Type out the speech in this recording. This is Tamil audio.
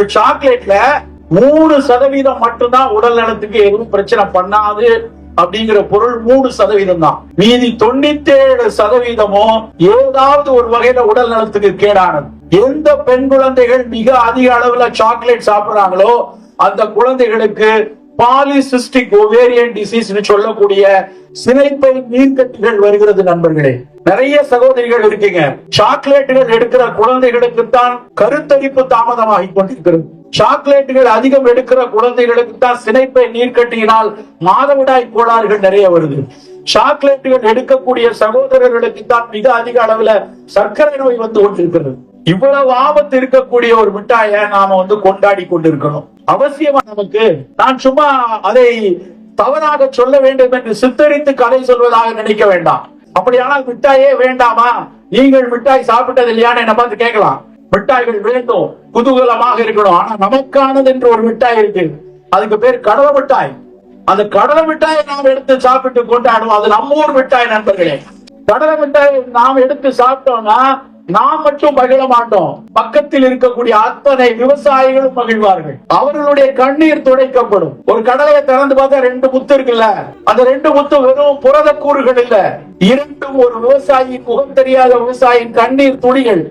ஒரு சாக்லேட்ல மூணு சதவீதம் மட்டும்தான் உடல் நலத்துக்கு எதுவும் பிரச்சனை பண்ணாது அப்படிங்கிற பொருள் மூணு சதவீதம் தான். மீதி தொண்ணூத்தி ஏழு சதவீதமும் ஏதாவது ஒரு வகையில உடல் நலத்துக்கு கேடானது. எந்த பெண் குழந்தைகள் மிக அதிக அளவுல சாக்லேட் சாப்பிடுறாங்களோ அந்த குழந்தைகளுக்கு பாலிசிஸ்டிக் ஒவேரியன் டிசீஸ் சொல்லக்கூடிய சினைப்பை நீர்க்கட்டிகள் வருகிறது நண்பர்களே. நிறைய சகோதரிகள் இருக்கீங்க. சாக்லேட்டுகள் எடுக்கிற குழந்தைகளுக்கு தான் கருத்தரிப்பு தாமதமாகி கொண்டிருக்கிறது. சாக்லேட்டுகள் அதிகம் எடுக்கிற குழந்தைகளுக்கு தான் சினைப்பை நீர்க்கட்டியினால் மாதவிடாய் கோளாறுகள் நிறைய வருது. சாக்லேட்டுகள் எடுக்கக்கூடிய சகோதரர்களுக்கு தான் மிக அதிக அளவுல சர்க்கரை நோய் வந்து கொண்டிருக்கிறது. இவ்வளவு ஆபத்து இருக்கக்கூடிய ஒரு மிட்டாயை நாம வந்து கொண்டாடி கொண்டிருக்கணும் அவசியமா நமக்கு? நான் சும்மா அதை தவறாக சொல்ல வேண்டும் என்று சித்தரித்து கதை சொல்வதாக நினைக்க வேண்டாம். அப்படியானால் மிட்டாயே வேண்டாமா? நீங்கள் மிட்டாய் சாப்பிட்டது இல்லையான்னு என்ன பார்த்து கேட்கலாம். மிட்டாய்கள் வேண்டும் குதூகலமாக இருக்கணும். ஆனா நமக்கானது என்று ஒரு மிட்டாய் இருக்கு. அதுக்கு பேர் கடலை மிட்டாய். அந்த கடலை மிட்டாயை நாம் எடுத்து சாப்பிட்டு கொண்டாடுவோம். அது நம்ம ஊர் மிட்டாய் நண்பர்களே. கடலை மிட்டாய் நாம் எடுத்து சாப்பிட்டோம்னா நாம் மட்டும் மகிழ மாட்டோம். பக்கத்தில் இருக்கக்கூடிய அத்தனை விவசாயிகளும் மகிழ்வார்கள். அவர்களுடைய கண்ணீர் துடைக்கப்படும். ஒரு கடலையை திறந்து பார்த்தா ரெண்டு முத்து இருக்குல்ல? அந்த ரெண்டு முத்து வெறும் புரத கூறுகள் இல்ல. இரண்டும் ஒரு விவசாயி முகம் தெரியாத விவசாயின் கண்ணீர் துளிகள்.